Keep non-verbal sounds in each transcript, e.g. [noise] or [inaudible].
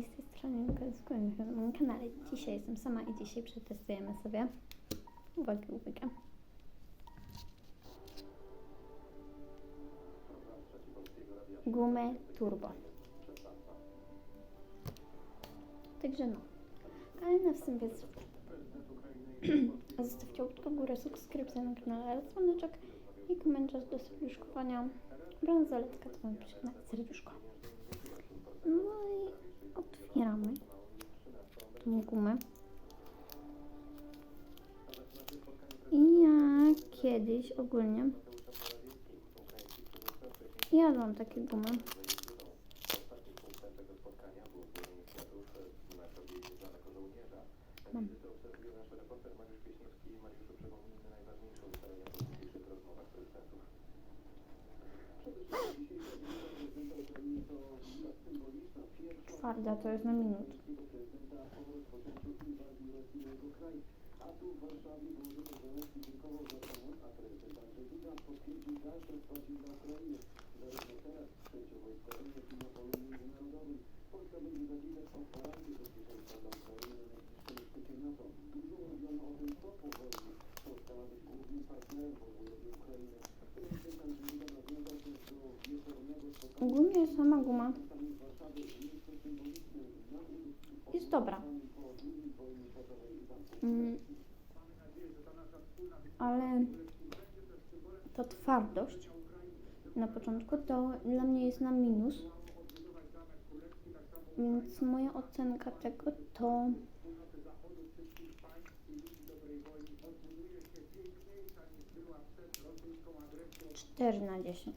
kochani, z tej strony na moim kanale. Dzisiaj jestem sama i dzisiaj przetestujemy sobie, uwaga, uwaga, gumę turbo. Także no, ale na wstępie [clears throat] zostawcie łapkę w górę, subskrypcję na kanale, dzwoneczek i komentarz do serduszkowania. Bransoletka to mam na serduszko. No i otwieramy tą gumę. I ja kiedyś ogólnie jadłam takie gumy. Mam. Harda, to jest na minut. Dużo mówiono o tym, co powoli powstała być głównym partnerem w ogóle. Ogólnie sama guma jest dobra. Mm. Ale ta twardość na początku to dla mnie jest na minus. Więc moja ocenka tego to cztery na dziesięć.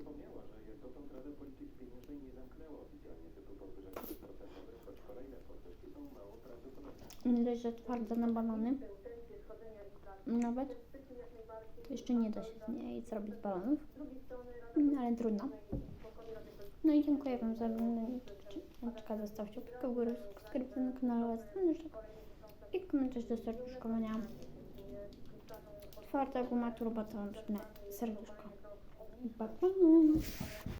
Przypomniała, że jak dotąd Rada Polityki Pieniężnej nie zamknęła oficjalnie choć kolejne podwyżki są mało prawdopodobne. Nie dość, że twarda na banany. Nawet. Jeszcze nie da się z niej zrobić balonów. No, ale trudno. No i dziękuję Wam za oglądanie. Zostawcie łapkę w górę, subskrypcję na kanale i komentarz do serduszkowania. Twarda guma turbo to serduszko. Bye bye.